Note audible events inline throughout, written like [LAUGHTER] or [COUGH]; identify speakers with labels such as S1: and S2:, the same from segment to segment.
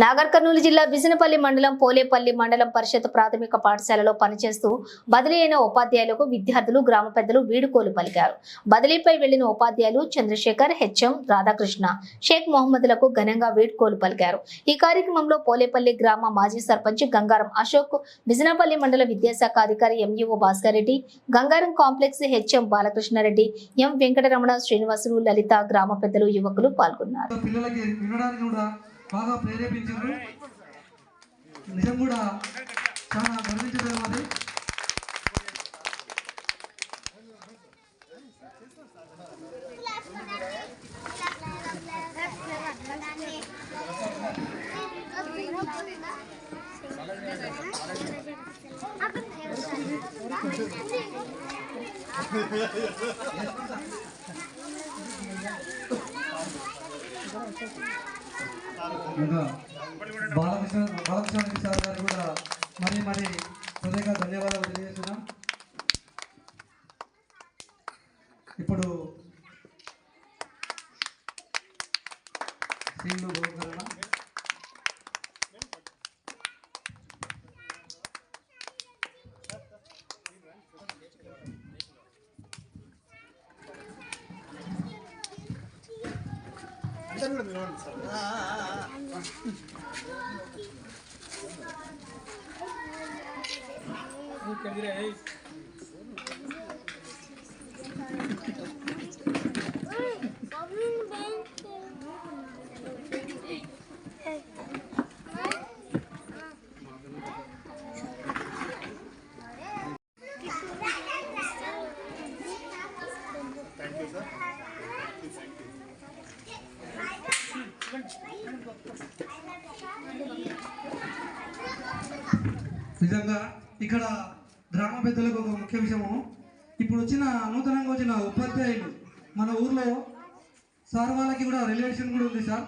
S1: నాగర్ కర్నూలు జిల్లా బిజినపల్లి మండలం పోలేపల్లి మండలం పరిషత్ ప్రాథమిక పాఠశాలలో పనిచేస్తూ బదిలీ అయిన ఉపాధ్యాయులకు విద్యార్థులు గ్రామ పెద్దలు వీడుకోలు పలికారు. బదిలీపై వెళ్ళిన ఉపాధ్యాయులు చంద్రశేఖర్ హెచ్ఎం రాధాకృష్ణ షేక్ మొహమ్మద్లకు ఘనంగా వీడ్కోలు పలికారు. ఈ కార్యక్రమంలో పోలేపల్లి గ్రామ మాజీ సర్పంచ్ గంగారం అశోక్ బిజినపల్లి మండల విద్యాశాఖ అధికారి MEO Bhaskar Reddy Gangaram complex HM Balakrishna Reddy M Venkataramana Srinivasulu Lalitha గ్రామ పెద్దలు యువకులు పాల్గొన్నారు.
S2: బాగా ప్రేరేపించారు. నిజం కూడా చాలా గర్వించడం అది [LAUGHS] [LAUGHS] [LAUGHS] ఇంకా బాలకృష్ణ బాలకృష్ణ సార్ గారు కూడా మరి మరి హృదయంగా ధన్యవాదాలు తెలియజేస్తున్నాం. ఇప్పుడు సీన్లు Cadê aí? నిజంగా ఇక్కడ గ్రామ పెద్దలకు ఒక ముఖ్య విషయము. ఇప్పుడు వచ్చిన నూతనంగా వచ్చిన ఉపాధ్యాయులు మన ఊర్లో సార్ వాళ్ళకి కూడా రిలేషన్ కూడా ఉంది సార్.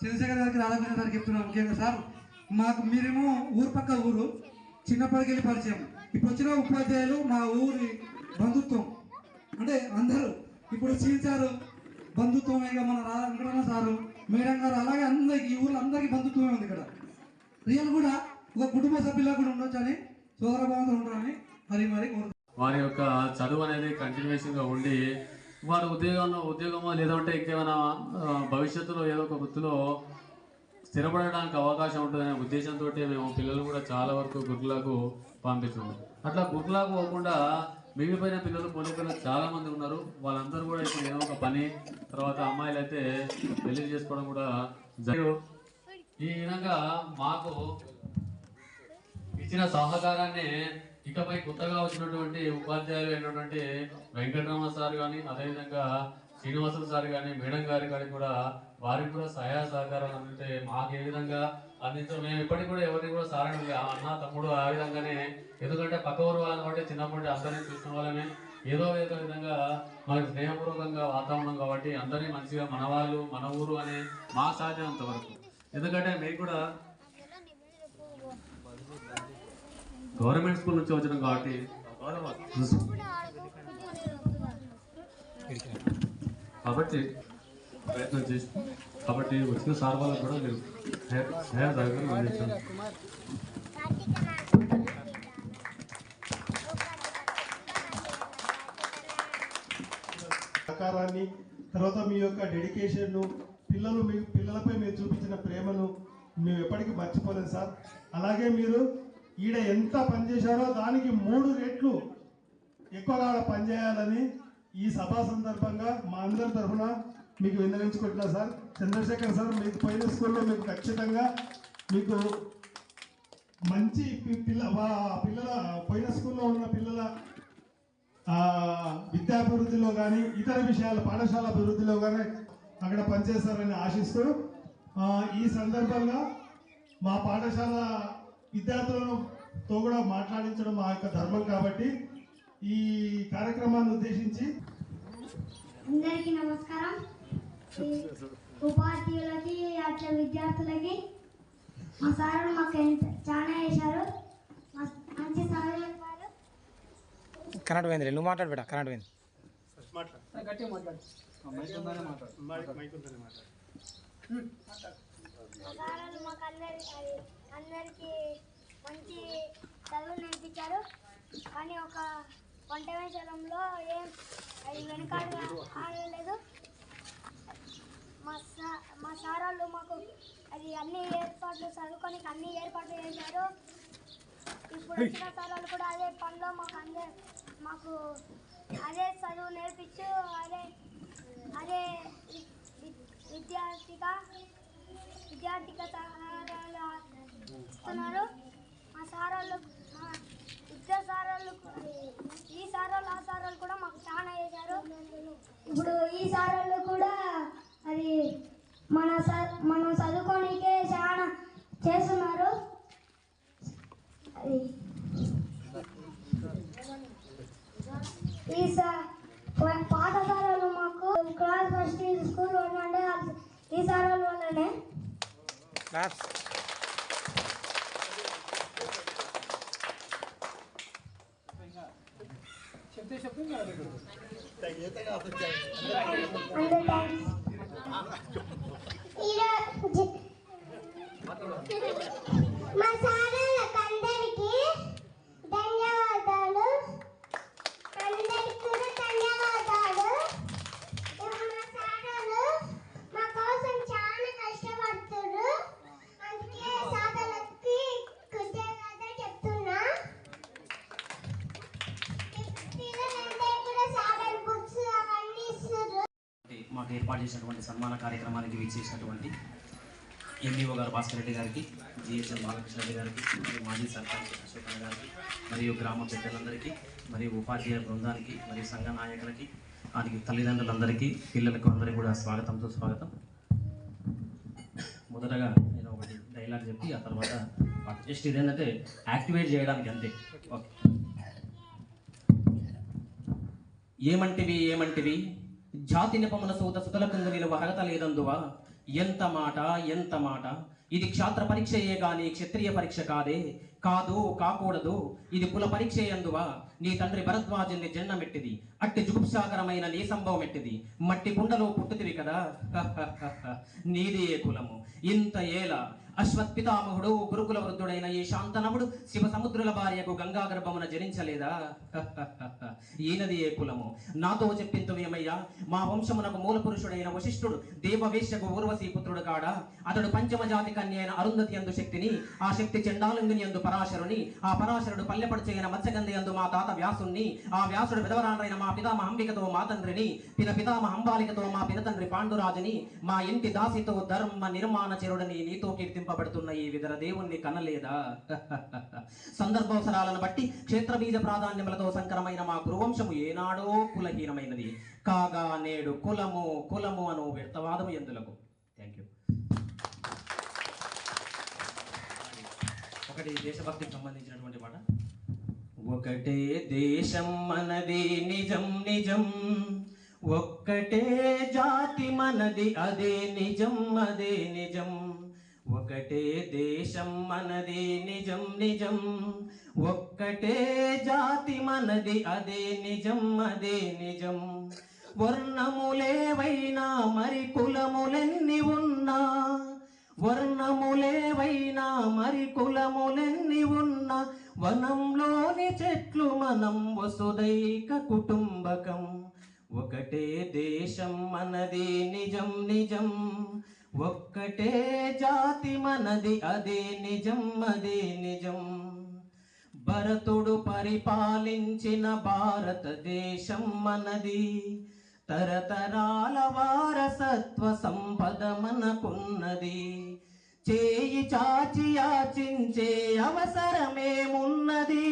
S2: చంద్రశేఖర్ గారికి రాధాకృష్ణ గారికి చెప్తున్నాం ముఖ్యంగా సార్. మాకు మీరేమో ఊరు పక్క ఊరు చిన్నప్పటికెళ్ళి పరిచయం. ఇప్పుడు వచ్చిన ఉపాధ్యాయులు మా ఊరి బంధుత్వం. అంటే అందరూ ఇప్పుడు సీన్ సారు బంధుత్వం ఇక మన రాధాకృష్ణ సారు మేడం గారు అలాగే అందరికి ఈ ఊర్లో అందరికీ బంధుత్వమే ఉంది ఇక్కడ. రియల్ కూడా ఒక కుటుంబ సభ్యులా కూడా ఉండొచ్చు అని? సోదర మరి మరి
S3: వారి యొక్క చదువు అనేది కంటిన్యూషన్గా ఉండి వారు ఉద్యోగంలో ఉద్యోగమో లేదంటే ఇంకేమైనా భవిష్యత్తులో ఏదో ఒక వృత్తిలో స్థిరపడడానికి అవకాశం ఉంటుందనే ఉద్దేశంతో మేము పిల్లలు కూడా చాలా వరకు గురుకులకు పంపిస్తున్నాం. అట్లా గురుకులకు పోకుండా మిగిలిపోయిన పిల్లలు పోలే చాలా మంది ఉన్నారు. వాళ్ళందరూ కూడా ఇప్పుడు ఏదో ఒక పని తర్వాత అమ్మాయిలు అయితే పెళ్ళి చేసుకోవడం కూడా జరుగు ఈ విధంగా మాకు ఇచ్చిన సహకారాన్ని ఇకపై కొత్తగా వచ్చినటువంటి ఉపాధ్యాయులు అయినటువంటి వెంకటరామ సార్ కానీ అదేవిధంగా శ్రీనివాసులు సార్ కానీ మేడం గారి కానీ కూడా వారికి కూడా సహాయ సహకారాలు అందితే మాకు ఏ విధంగా అందించాం మేము ఇప్పటికి కూడా ఎవరిని కూడా సార్ అన్న తమ్ముడు ఆ విధంగానే ఎందుకంటే పక్క ఊరు వాళ్ళని కాబట్టి చిన్నప్పటి అందరినీ చూసిన వాళ్ళమే. ఏదో ఏదో విధంగా మనకి స్నేహపూర్వకంగా వాతావరణం కాబట్టి అందరినీ మంచిగా మన వాళ్ళు మన ఊరు అని మా సాధ్యమంత వరకు. ఎందుకంటే మీకు కూడా గవర్నమెంట్ స్కూల్ నుంచి వచ్చినాం కాబట్టి కాబట్టి ప్రయత్నం చేసి కాబట్టి వచ్చిన సార్ వాళ్ళకు కూడా మీరు సహాయ- సహాయ సహకారం
S4: సహకారాన్ని తర్వాత మీ యొక్క డెడికేషన్ను పిల్లలు మీ పిల్లలపై మీరు చూపించిన ప్రేమను మేము ఎప్పటికీ మర్చిపోలేదు సార్. అలాగే మీరు ఈడ ఎంత పనిచేశారో దానికి మూడు రెట్లు ఎక్కువగా ఆడ పనిచేయాలని ఈ సభా సందర్భంగా మా అందరి తరఫున మీకు విన్నవించుకుంటున్నా సార్. చంద్రశేఖర్ సార్ మీకు పోయిన స్కూల్లో మీకు ఖచ్చితంగా మీకు మంచి పిల్ల పిల్లల పోయిన స్కూల్లో ఉన్న పిల్లల విద్యాభివృద్ధిలో కానీ ఇతర విషయాల పాఠశాల అభివృద్ధిలో కానీ అక్కడ పనిచేస్తారని ఆశిస్తూ ఈ సందర్భంగా మా పాఠశాల విద్యార్థులతో కూడా మాట్లాడించడం మా యొక్క ధర్మం కాబట్టి ఈ కార్యక్రమాన్ని ఉద్దేశించి
S5: అందరికీ నమస్కారం. ఉపాధ్యాయులకి అట్లా విద్యార్థులకి మా సార్ మాకు చాలా చేశారు. మా- మంచి చెప్పారు
S6: కరెంట్ పోయింది నువ్వు మాట్లాడు బిడ్డ కరెంట్ పోయింది.
S5: మా సారాలు మాకు అందరి అది అందరికీ మంచి చదువు నేర్పించారు. కానీ ఒక వంట విషయంలో ఏం అది వెనకాడ ఆడలేదు మా సా మా సార్ వాళ్ళు మాకు అది అన్ని ఏర్పాట్లు చదువుకొని అన్ని ఏర్పాట్లు చేశారు. ఇప్పుడు వచ్చిన సార్ వాళ్ళు కూడా అదే పనిలో మాకు అందే మాకు అదే చదువు నేర్పించు అదే అదే విద్యార్థిగా విద్యార్థిగా సహాయాలు ఇస్తున్నారు. సారాలు మా ఇద్దరు సారాలు ఈ సారాలు ఆ సారాలు కూడా మాకు చాలా చేశారు ఇప్పుడు ఈ సారాలు కూడా అది మన స- మనం చదువుకోనికే చాలా చేస్తున్నారు అది ఈ సా- పా- పాత సారాలు మాకు క్లాస్ ఫస్ట్ స్కూల్ అంటే ఈ సారాల వల్లనే
S6: క్లాప్స్
S5: అందరూ థ్యాంక్స్ ఈరోజు మా సారాలకు అందరికీ ధన్యవాదాలు అందరికీ కూడా ధన్యవాదాలు మా సారాలు మా కోసం చాలా కష్టపడుతున్నారు అందుకే సాధనకి కృతజ్ఞత చెప్తున్నా పిల్లలందరూ కూడా సాధన బుక్స్ అవన్నీ ఇస్తున్నారు
S7: మాకు ఏర్పాటు చేసినటువంటి సన్మాన కార్యక్రమానికి వీచేసినటువంటి ఎంఈఓ గారు భాస్కర్ రెడ్డి గారికి జిహెచ్ఎం బాలకృష్ణ రెడ్డి గారికి మరియు మాజీ సర్పంచ్ అశోక్ గారికి మరియు గ్రామ పెద్దలందరికీ మరియు ఉపాధ్యాయ బృందానికి మరియు సంఘ నాయకులకి వారికి తల్లిదండ్రులందరికీ పిల్లలకు అందరికీ కూడా స్వాగతం. సుస్వాగతం మొదటగా నేను ఒకటి డైలాగ్ చెప్పి ఆ తర్వాత జస్ట్ ఇదేంటంటే యాక్టివేట్ చేయడానికి అంతే. ఓకే. ఏమంటివి ఏమంటివి? జాతి నిపమున సూత సుతలకుందు నిలువ అర్హత లేదందువా? ఎంత మాట ఎంత మాట? ఇది క్షాత్ర పరీక్షయే గాని క్షత్రియ పరీక్ష కాదే. కాదు కాకూడదు. ఇది కుల పరీక్ష అందువా? నీ తండ్రి భరద్వాజుని జన్మమెట్టిది అట్టి జుగుప్సాకరమైన నీ సంభవం ఎట్టిది మట్టి కుండలో పుట్టుతివి కదా? నీది ఏ కులము. ఇంత ఏల అశ్వత్ పితామహుడు గురుకుల వృద్ధుడైన ఈ శాంతనవుడు శివ సముద్రుల భార్యకు గంగా గర్భమున జనించలేదా? [LAUGHS] ఈయనది ఏ కులము? నాతో చెప్పింతువేమయ్యా మా వంశమునకు మూల పురుషుడైన వశిష్ఠుడు దేవవేశ్యకు ఊర్వశీ పుత్రుడు కాడా? అతడు పంచమ జాతి కన్య అయిన అరుంధతి ఎందు శక్తిని ఆ శక్తి చండాలుంగిని ఎందు పరాశరుని ఆ పరాశరుడు పల్లెపడుచైన మత్స్యగంధి ఎందు మా తాత వ్యాసుణ్ణి ఆ వ్యాసుడు విధవరాండ్రైన మా పితామ అంబికతో మా తండ్రిని పిన పితామ అంబాలికతో మా పినతండ్రి పాండురాజుని మా ఇంటి దాసితో ధర్మ నిర్మాణ చెరుడని నీతో కీర్తింపబడుతున్న ఈ విధర దేవుణ్ణి కనలేదా? [LAUGHS] సందర్భోసరాలను బట్టి క్షేత్రబీజ ప్రాధాన్యములతో సంకరమైన మా గురువంశము ఏనాడో కులహీనమైనది. కాగా నేడు కులము కులము అను వ్యర్థవాదము ఎందులకు? థ్యాంక్ యూ ఒకటి దేశభక్తికి సంబంధించినటువంటి మాట ఒకటే దేశం మనది నిజం నిజం. ఒక్కటే జాతి మనది అదే నిజం అదే నిజం. ఒకటే దేశం మనది నిజం నిజం. ఒక్కటే జాతి మనది అదే నిజం అదే నిజం. వర్ణములేవైనా మరి కులములెన్ని ఉన్నా. వర్ణములేవైనా మరి కులములెన్ని ఉన్నా. వనంలోని చెట్లు మనం వసుదైక కుటుంబకం. ఒకటే దేశం మనది నిజం నిజం. ఒక్కటే జాతి మనది అదే నిజం అదే నిజం. భరతుడు పరిపాలించిన భారతదేశం మనది. తరతరాల వారసత్వ సంపద మనకున్నది. చేయి చాచి యాచించే అవసరమేమున్నది?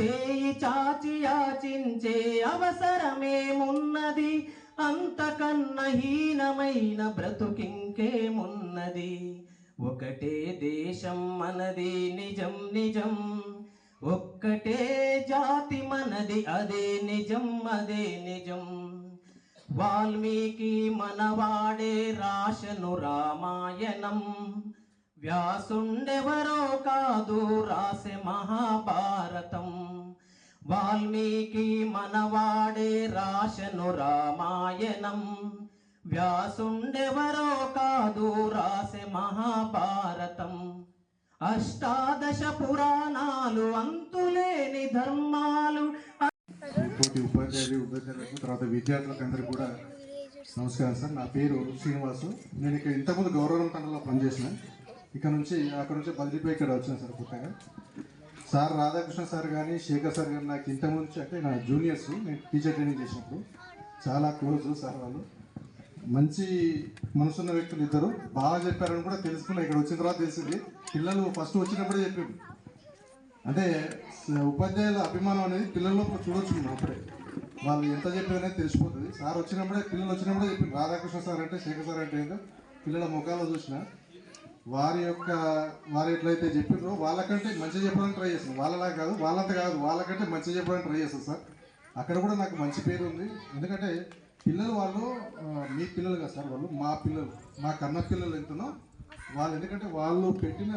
S7: చేయి చాచి యాచించే అవసరమేమున్నది? అంతకన్న హీనమైన బ్రతుకింకేమున్నది ఒకటే దేశం మనది నిజం నిజం. ఒక్కటే జాతి మనది అదే నిజం అదే నిజం. వాల్మీకి మనవాడే రాశను రామాయణం. వ్యాసుండెవరో కాదు రాసే మహాభారతం. వాల్మీకి మనవాడే రాశను రామాయణం. వ్యాసుండెవరో కాదు రాసే మహాభారతం. అష్టాదశ పురాణాలు అంతులేని ధర్మాలు.
S8: తోటి ఉపాధ్యాయులు ఉపాధ్యాయులకు తర్వాత విద్యార్థులకు అందరికీ కూడా నమస్కారం సార్. నా పేరు శ్రీనివాసు. నేను ఇక్కడ ఇంతకుముందు గౌరవం తండలో పనిచేసిన. ఇక్కడ నుంచి అక్కడ నుంచి బదిలీపోయి ఇక్కడ వచ్చాను సార్ కొత్తగా. సార్ రాధాకృష్ణ సార్ కానీ శేఖర్ సార్ కానీ నాకు ఇంతకుముందు అంటే నా జూనియర్స్ నేను టీచర్ ట్రైనింగ్ చేసినప్పుడు చాలా క్లోజ్ సార్ వాళ్ళు. మంచి మనసున్న వ్యక్తులు ఇద్దరు. బాగా చెప్పారని కూడా తెలుసుకున్నా ఇక్కడ వచ్చిన తర్వాత తెలిసింది. పిల్లలు ఫస్ట్ వచ్చినప్పుడే చెప్పారు. అంటే ఉపాధ్యాయుల అభిమానం అనేది పిల్లల్లో చూడొచ్చు అప్పుడే. వాళ్ళు ఎంత చెప్పారనే తెలిసిపోతుంది. సార్ వచ్చినప్పుడే పిల్లలు వచ్చినప్పుడే చెప్పి రాధాకృష్ణ సార్ అంటే శేఖర్ సార్ అంటే ఏంటో పిల్లల ముఖాల్లో చూసిన. వారి యొక్క వారు ఎట్లయితే చెప్పారో వాళ్ళకంటే మంచి చెప్పడానికి ట్రై చేస్తాను వాళ్ళలా కాదు వాళ్ళంత కాదు వాళ్ళకంటే మంచి చెప్పడానికి ట్రై చేస్తాను సార్. అక్కడ కూడా నాకు మంచి పేరు ఉంది. ఎందుకంటే పిల్లలు వాళ్ళు మీ పిల్లలు కదా సార్ వాళ్ళు మా పిల్లలు మా కన్న పిల్లలు ఎంతనో వాళ్ళు ఎందుకంటే వాళ్ళు పెట్టిన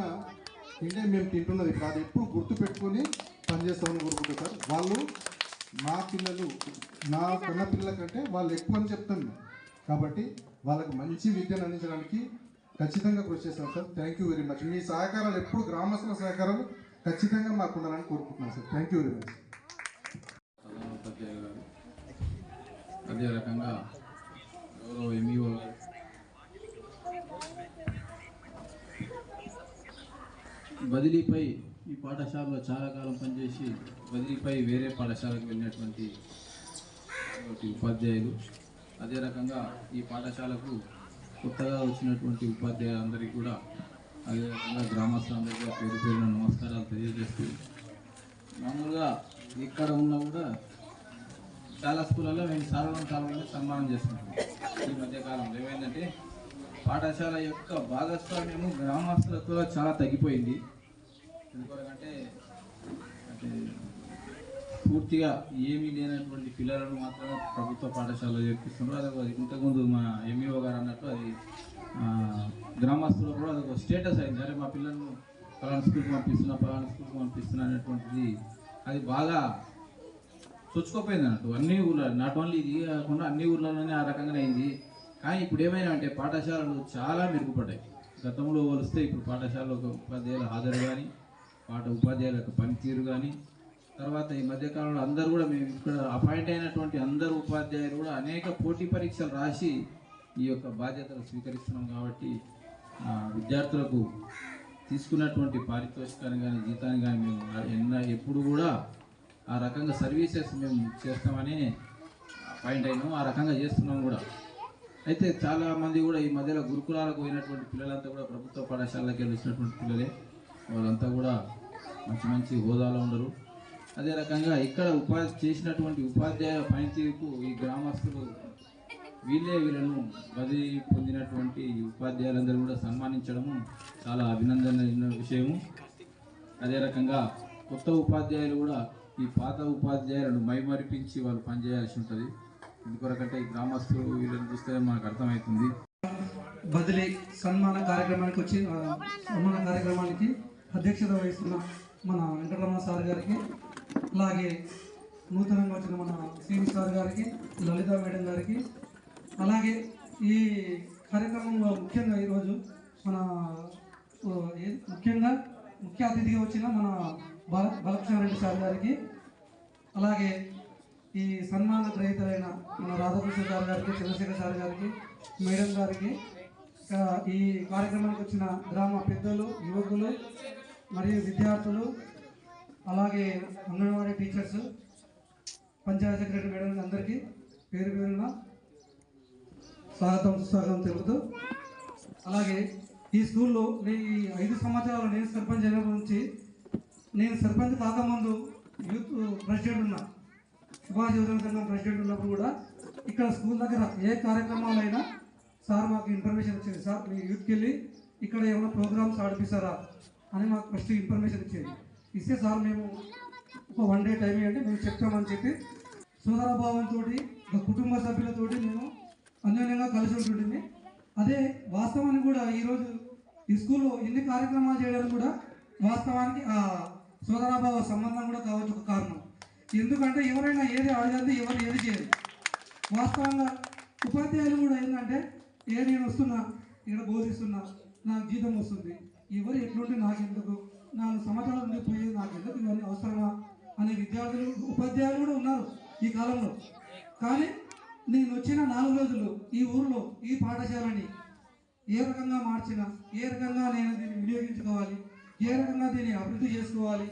S8: తింటే మేము తింటున్నది కాదు. ఎప్పుడు గుర్తు పెట్టుకొని పనిచేస్తామని కోరుకుంటాం సార్. వాళ్ళు మా పిల్లలు నా కన్న పిల్లల కంటే వాళ్ళు ఎక్కువ అని చెప్తాను కాబట్టి వాళ్ళకు మంచి విద్యను అందించడానికి ఖచ్చితంగా కృషి చేస్తాం sir. Thank you very much మీ సహకారాలు ఎప్పుడు గ్రామస్తుల సహకారాలు ఖచ్చితంగా మాకు ఉండాలని కోరుకుంటున్నాను sir. Thank you very much
S9: గారు అదే రకంగా గౌరవ ఎంఈఓ గారు. బదిలీపై ఈ పాఠశాలలో చాలా కాలం పనిచేసి బదిలీపై వేరే పాఠశాలకు వెళ్ళినటువంటి ఒకటి ఉపాధ్యాయులు. అదే రకంగా ఈ పాఠశాలకు కొత్తగా వచ్చినటువంటి ఉపాధ్యాయులందరికీ కూడా అదే గ్రామస్తులందరికీ కూడా పేరు పేరున నమస్కారాలు తెలియజేస్తూ మామూలుగా ఇక్కడ ఉన్నా కూడా చాలా స్కూళ్ళలో మేము సారవం సారవంగా సన్మానం చేస్తున్నాం ఈ మధ్యకాలంలో ఏమైందంటే పాఠశాల యొక్క భాగస్వామ్యము గ్రామస్తులతో చాలా తగ్గిపోయింది. ఎందుకంటే అంటే పూర్తిగా ఏమీ లేనటువంటి పిల్లలను మాత్రమే ప్రభుత్వ పాఠశాలలో చేర్పిస్తున్నారు. అది ఒక ఇంతకుముందు మా ఎంఈఓ గారు అన్నట్టు అది గ్రామస్తులు కూడా అదొక స్టేటస్ అయింది. అరే మా పిల్లలను పలానా స్కూల్కి పంపిస్తున్నా పలానా స్కూల్కి పంపిస్తున్నా అనేటువంటిది అది బాగా చొచ్చుకోపోయింది అన్నట్టు. అన్ని ఊర్ల నాట్ ఓన్లీ ఇది కాకుండా అన్ని ఊర్లలోనే ఆ రకంగానే అయింది. కానీ ఇప్పుడు ఏమైనా అంటే పాఠశాలలు చాలా మెరుగుపడ్డాయి. గతంలో పోలిస్తే ఇప్పుడు పాఠశాలలో ఒక ఉపాధ్యాయుల హాజరు కానీ పాఠ ఉపాధ్యాయుల యొక్క పనితీరు కానీ తర్వాత ఈ మధ్యకాలంలో అందరూ కూడా మేము ఇక్కడ అపాయింట్ అయినటువంటి అందరు ఉపాధ్యాయులు కూడా అనేక పోటీ పరీక్షలు రాసి ఈ యొక్క బాధ్యతలు స్వీకరిస్తున్నాం కాబట్టి విద్యార్థులకు తీసుకున్నటువంటి పారితోషికాన్ని కానీ జీతాన్ని కానీ మేము ఎన్న ఎప్పుడు కూడా ఆ రకంగా సర్వీసెస్ మేము చేస్తామని పాయింట్ అయినాం ఆ రకంగా చేస్తున్నాం కూడా. అయితే చాలా మంది కూడా ఈ మధ్యలో గురుకులాలకు పోయినటువంటి పిల్లలంతా కూడా ప్రభుత్వ పాఠశాలకి వెళ్ళినటువంటి పిల్లలే. వాళ్ళంతా కూడా మంచి మంచి హోదాలో ఉండరు. అదే రకంగా ఇక్కడ ఉపాధి చేసినటువంటి ఉపాధ్యాయ పనితీరుకు ఈ గ్రామస్తులు వీళ్ళే వీళ్ళను బదిలీ పొందినటువంటి ఉపాధ్యాయులందరూ కూడా సన్మానించడము చాలా అభినందన విషయము. అదే రకంగా కొత్త ఉపాధ్యాయులు కూడా ఈ పాత ఉపాధ్యాయులను మైమరిపించి వాళ్ళు పనిచేయాల్సి ఉంటుంది. ఎందుకొరకంటే ఈ గ్రామస్తులు వీళ్ళని చూస్తే మనకు అర్థమవుతుంది.
S2: బదిలీ సన్మాన కార్యక్రమానికి వచ్చి సన్మాన కార్యక్రమానికి అధ్యక్షత వహిస్తున్న మన వెంకటరమణ సార్ గారికి అలాగే నూతనంగా వచ్చిన మన శ్రీని సార్ గారికి లలిత మేడం గారికి అలాగే ఈ కార్యక్రమంలో ముఖ్యంగా ఈరోజు మన ముఖ్యంగా ముఖ్య అతిథిగా వచ్చిన మన బాల బాలకృష్ణారెడ్డి సార్ గారికి అలాగే ఈ సన్మాన గ్రహీతలైన మన రాధాకృష్ణ సార్ గారికి చంద్రశేఖర్ సార్ గారికి మేడం గారికి ఈ కార్యక్రమానికి వచ్చిన గ్రామ పెద్దలు యువకులు మరియు విద్యార్థులు అలాగే anganwadi teachers panchayat secretary madam అందరికీ పేరు పేరున స్వాగతం స్వాగతం తెలుపుతూ. అలాగే ఈ స్కూల్లో నేను ఈ ఐదు సంవత్సరాలు నేను సర్పంచ్ అయిన నుంచి నేను సర్పంచ్ కాకముందు యూత్ ప్రెసిడెంట్ ఉన్నా. సుభాష్ యువజన సంఘం ప్రెసిడెంట్ ఉన్నప్పుడు కూడా ఇక్కడ స్కూల్ దగ్గర ఏ కార్యక్రమాలైనా సార్ మాకు ఇన్ఫర్మేషన్ ఇచ్చింది. సార్ మీ యూత్కి వెళ్ళి ఇక్కడ ఏమైనా ప్రోగ్రామ్స్ ఆడిపిస్తారా అని మాకు ఫస్ట్ ఇన్ఫర్మేషన్ ఇచ్చేది. ఇస్తే సార్ మేము ఒక వన్ డే టైం ఇవ్వండి మేము చెప్తామని చెప్పి సోదరభావంతో ఒక కుటుంబ సభ్యులతోటి మేము అన్యోన్యంగా కలిసి ఉంటుంటుంది అదే వాస్తవానికి కూడా ఈరోజు ఈ స్కూల్లో ఎన్ని కార్యక్రమాలు చేయడానికి కూడా వాస్తవానికి ఆ సోదరాభావ సంబంధం కూడా కావచ్చు ఒక కారణం. ఎందుకంటే ఎవరైనా ఏది అడగద్దు ఎవరు ఏది చేయరు. వాస్తవంగా ఉపాధ్యాయులు కూడా ఏంటంటే ఏ నేను వస్తున్నా ఇక్కడ బోధిస్తున్నా నాకు జీతం వస్తుంది. ఎవరు ఎట్లుంటే నాకు ఎందుకు? నాలుగు సమాచారం నుండి నాకు ఎందుకు ఇవన్నీ అవసరమా అనే విద్యార్థులు ఉపాధ్యాయులు కూడా ఉన్నారు ఈ కాలంలో. కానీ నేను వచ్చిన నాలుగు రోజులు ఈ ఊరిలో ఈ పాఠశాలని ఏ రకంగా మార్చినా ఏ రకంగా నేను దీన్ని వినియోగించుకోవాలి ఏ రకంగా దీన్ని అభివృద్ధి చేసుకోవాలి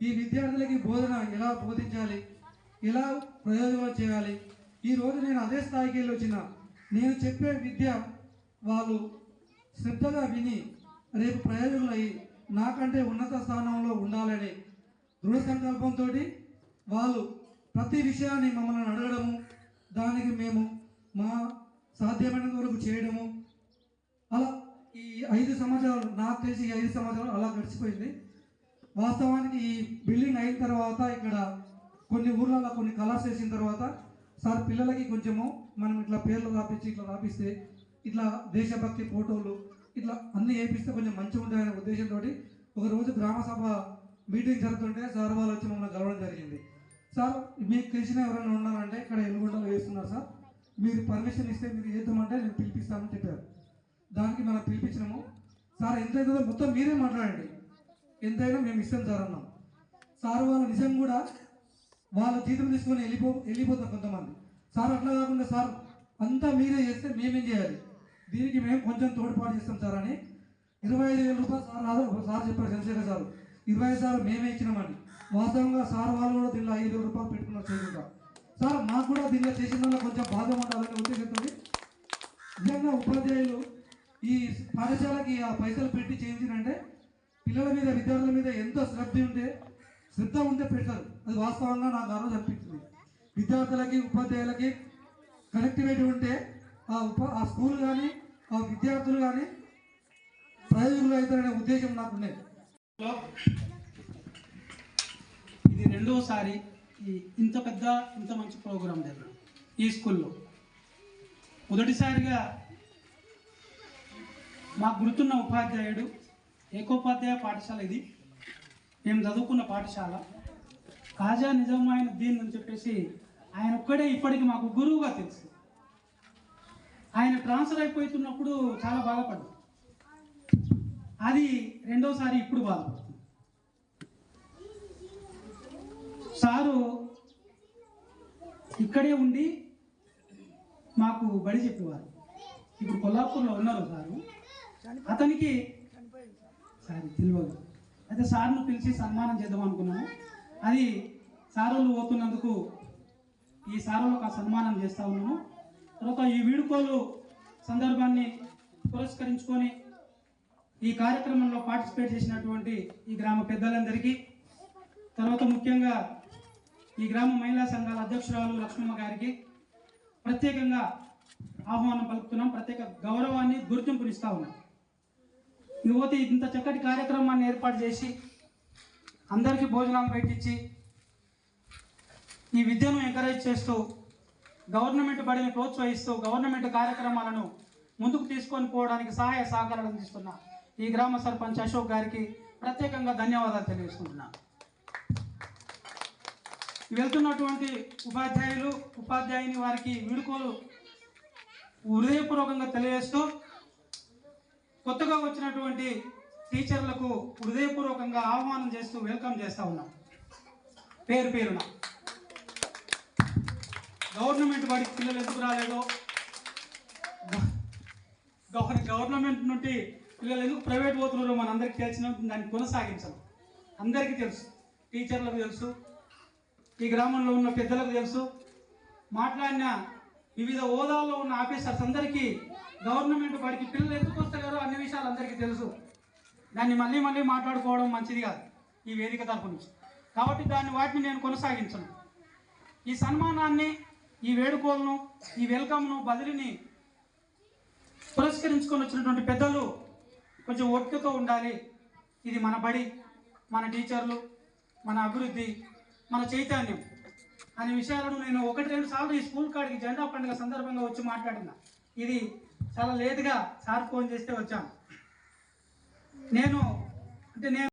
S2: ఈ విద్యార్థులకి బోధన ఎలా బోధించాలి ఎలా ప్రయోజనం చేయాలి ఈ రోజు నేను అదే స్థాయికి వెళ్ళి వచ్చిన నేను చెప్పే విద్య వాళ్ళు శ్రద్ధగా విని రేపు ప్రయోజనం అయ్యి నాకంటే ఉన్నత స్థానంలో ఉండాలని దృఢ సంకల్పంతో వాళ్ళు ప్రతి విషయాన్ని మమ్మల్ని అడగడము దానికి మేము మా సాధ్యమైనంత వరకు చేయడము. అలా ఈ ఐదు సంవత్సరాలు నాకు తెలిసి ఈ ఐదు సంవత్సరాలు అలా గడిచిపోయింది. వాస్తవానికి ఈ బిల్డింగ్ అయిన తర్వాత ఇక్కడ కొన్ని ఊర్లలో కొన్ని కలర్స్ వేసిన తర్వాత సార్ పిల్లలకి కొంచెము మనం ఇట్లా పేర్లు రాపించి ఇట్లా రాపిస్తే ఇట్లా దేశభక్తి ఫోటోలు ఇట్లా అన్ని వేపిస్తే కొంచెం మంచిగా ఉంటాయనే ఉద్దేశంతో ఒక రోజు గ్రామ సభ మీటింగ్ జరుగుతుంటే సార్ వాళ్ళు వచ్చి మమ్మల్ని కలవడం జరిగింది. సార్ మీకు తెలిసిన ఎవరైనా ఉన్నారంటే ఇక్కడ ఎల్లుగొండలో వేస్తున్నారు సార్. మీరు పర్మిషన్ ఇస్తే మీరు చేద్దామంటే నేను పిలిపిస్తానని చెప్పారు. దానికి మనం పిలిపించినాము. సార్ ఎంత అవుతుందో మొత్తం మీరే మాట్లాడండి. ఎంతైనా మేము ఇస్తాం సార్ అన్నాం. సార్ వాళ్ళు నిజం కూడా వాళ్ళ జీతం తీసుకొని వెళ్ళిపో వెళ్ళిపోతాం కొంతమంది. సార్ అట్లా కాకుండా సార్ అంతా మీరే చేస్తే మేమేం చేయాలి? దీనికి మేము కొంచెం తోడ్పాటు చేస్తాం సార్ అని ఇరవై ఐదు వేల రూపాయలు సార్ రాదు సార్ చెప్పారు చంద్రశేఖర్ సార్. ఇరవై ఐదు సార్లు మేమే ఇచ్చినామని వాస్తవంగా సార్ వాళ్ళు కూడా దీనిలో ఐదు వేల రూపాయలు పెట్టుకున్నారు చేయకుండా. సార్ మాకు కూడా దీనిలో చేసిన వల్ల కొంచెం బాధ ఉండాలనే ఉద్దేశంతో నిజంగా ఉపాధ్యాయులు ఈ పాఠశాలకి ఆ పైసలు పెట్టి చేయించినంటే పిల్లల మీద విద్యార్థుల మీద ఎంతో శ్రద్ధ ఉంటే శ్రద్ధ ఉంటే పెడతారు. అది వాస్తవంగా నాకు ఆ రోజు అనిపించింది. విద్యార్థులకి ఉపాధ్యాయులకి కనెక్టివిటీ ఉంటే ఆ ఉప ఆ స్కూల్ కానీ ఆ విద్యార్థులు కానీ ప్రయోజకులు అవుతారనే ఉద్దేశం నాకు
S10: ఇది రెండవసారి ఇంత పెద్ద ఇంత మంచి ప్రోగ్రాం జరిగింది ఈ స్కూల్లో. మొదటిసారిగా మాకు గుర్తున్న ఉపాధ్యాయుడు ఏకోపాధ్యాయ పాఠశాల ఇది. మేము చదువుకున్న పాఠశాల. కాజా నిజమైన దీన్ అని చెప్పేసి ఆయన ఒక్కడే ఇప్పటికి మాకు గురువుగా తెలుసు. ఆయన ట్రాన్స్ఫర్ అయిపోతున్నప్పుడు చాలా బాధపడ్డాం అది రెండోసారి ఇప్పుడు బాధపడుతుంది. సారు ఇక్కడే ఉండి మాకు బడి చెప్పేవారు. ఇప్పుడు కొల్లాపూర్లో ఉన్నారు సారు. అతనికి సారీ తెలియదు. అయితే సార్ను పిలిచి సన్మానం చేద్దాం అనుకున్నాము. అది సారోళ్ళు పోతున్నందుకు ఈ సారోళ్ళకు ఆ సన్మానం చేస్తా ఉన్నాము. తర్వాత ఈ వీడుకోలు సందర్భాన్ని పురస్కరించుకొని ఈ కార్యక్రమంలో పార్టిసిపేట్ చేసినటువంటి ఈ గ్రామ పెద్దలందరికీ తర్వాత ముఖ్యంగా ఈ గ్రామ మహిళా సంఘాల అధ్యక్షురాలు లక్ష్మమ్మ గారికి ప్రత్యేకంగా ఆహ్వానం పలుకుతున్నాం. ప్రత్యేక గౌరవాన్ని గుర్తింపునిస్తా ఉన్నాం. యువతి ఇంత చక్కటి కార్యక్రమాన్ని ఏర్పాటు చేసి అందరికీ భోజనాలు పెట్టించి ఈ విద్యను ఎంకరేజ్ చేస్తూ గవర్నమెంట్ బడిని ప్రోత్సహిస్తూ గవర్నమెంట్ కార్యక్రమాలను ముందుకు తీసుకొని పోవడానికి సహాయ సహకారాలు అందిస్తున్న ఈ గ్రామ సర్పంచ్ అశోక్ గారికి ప్రత్యేకంగా ధన్యవాదాలు తెలియజేసుకుంటున్నాను. వెళ్తున్నటువంటి ఉపాధ్యాయులు ఉపాధ్యాయుని వారికి వీడుకోలు హృదయపూర్వకంగా తెలియజేస్తూ కొత్తగా వచ్చినటువంటి టీచర్లకు హృదయపూర్వకంగా ఆహ్వానం చేస్తూ వెల్కమ్ చేస్తూ ఉన్నాం. పేరు పేరున. గవర్నమెంట్ వాడికి పిల్లలు ఎందుకు రాలేదో? గవర్నమెంట్ నుండి పిల్లలు ఎందుకు ప్రైవేట్ పోతున్నారో మనందరికీ తెలిసిన దాన్ని కొనసాగించడం. అందరికీ తెలుసు. టీచర్లకు తెలుసు. ఈ గ్రామంలో ఉన్న పెద్దలకు తెలుసు. మాట్లాడిన వివిధ హోదాల్లో ఉన్న ఆఫీసర్స్ అందరికీ గవర్నమెంట్ వాడికి పిల్లలు ఎందుకు వస్తారో అన్ని విషయాలు అందరికీ తెలుసు. దాన్ని మళ్ళీ మళ్ళీ మాట్లాడుకోవడం మంచిది కాదు ఈ వేదిక తరపు నుంచి. కాబట్టి దాన్ని వాటిని నేను కొనసాగించను. ఈ సన్మానాన్ని ఈ వేడుకోలను ఈ వెల్కమ్ను బదిలీని పురస్కరించుకొని వచ్చినటువంటి పెద్దలు కొంచెం ఓపికతో ఉండాలి. ఇది మన బడి మన టీచర్లు మన అభివృద్ధి మన చైతన్యం అనే విషయాలను నేను ఒకటి రెండు సార్లు ఈ స్కూల్ కాడికి జెండా పండుగ సందర్భంగా వచ్చి మాట్లాడిన. ఇది చాలా లేటుగా సార్ ఫోన్ చేస్తే వచ్చాను నేను అంటే నేను